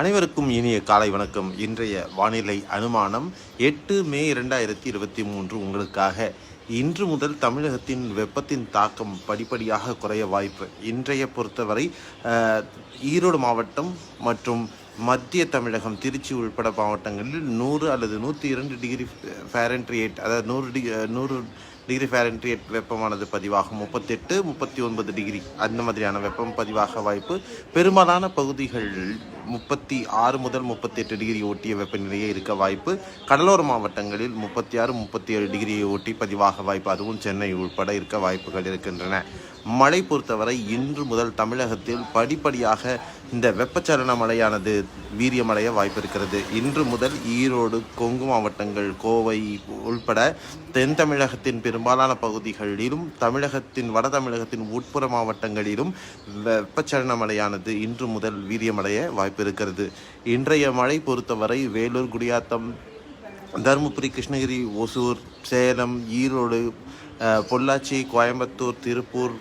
அனைவருக்கும் இனிய காலை வணக்கம். இன்றைய வானிலை அனுமானம் எட்டு மே இரண்டாயிரத்தி இருபத்தி மூன்று உங்களுக்காக. இன்று முதல் தமிழகத்தின் வெப்பத்தின் தாக்கம் படிப்படியாக குறைய வாய்ப்பு. இன்றைய பொறுத்தவரை ஈரோடு மாவட்டம் மற்றும் மத்திய தமிழகம் திருச்சி உள்பட மாவட்டங்களில் நூறு அல்லது நூற்றி இரண்டு டிகிரி ஃபேரன்ட்ரியேட் அதாவது நூறு டிகி நூறு டிகிரி ஃபேரன்ட்ரியேட் வெப்பமானது பதிவாகும். முப்பத்தெட்டு முப்பத்தி ஒன்பது டிகிரி அந்த மாதிரியான வெப்பம் பதிவாக வாய்ப்பு. பெரும்பாலான பகுதிகள் முப்பத்தி ஆறு முதல் முப்பத்தி எட்டு டிகிரி ஒட்டிய வெப்பநிலையே இருக்க வாய்ப்பு. கடலோர மாவட்டங்களில் முப்பத்தி ஆறு முப்பத்தி ஏழு டிகிரியை ஒட்டி பதிவாக வாய்ப்பு. அதுவும் சென்னை உள்பட இருக்க வாய்ப்புகள் இருக்கின்றன. மழை பொறுத்தவரை இன்று முதல் தமிழகத்தில் படிப்படியாக இந்த வெப்பச்சலன மழையானது வீரியமடைய வாய்ப்பு இருக்கிறது. இன்று முதல் ஈரோடு கொங்கு மாவட்டங்கள் கோவை உள்பட தென் தமிழகத்தின் பெரும்பாலான பகுதிகளிலும் தமிழகத்தின் வட தமிழகத்தின் உட்புற மாவட்டங்களிலும் வெப்பச்சலன மழையானது இன்று முதல் வீரியமடைய வாய்ப்பு இருக்கிறது. இன்றைய மழை பொறுத்தவரை வேலூர் குடியாத்தம் தருமபுரி கிருஷ்ணகிரி ஒசூர் சேலம் ஈரோடு பொள்ளாச்சி கோயம்புத்தூர் திருப்பூர்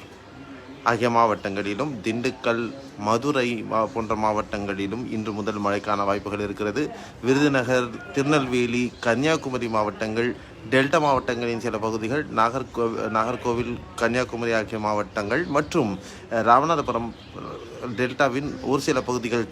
ஆகிய மாவட்டங்களிலும் திண்டுக்கல் மதுரை போன்ற மாவட்டங்களிலும் இன்று முதல் மழைக்கான வாய்ப்புகள் இருக்கிறது. விருதுநகர் திருநெல்வேலி கன்னியாகுமரி மாவட்டங்கள் டெல்டா மாவட்டங்களின் சில பகுதிகள் நாகர்கோ நாகர்கோவில் கன்னியாகுமரி ஆகிய மாவட்டங்கள் மற்றும் ராமநாதபுரம் டெல்டாவின் ஒரு சில பகுதிகள்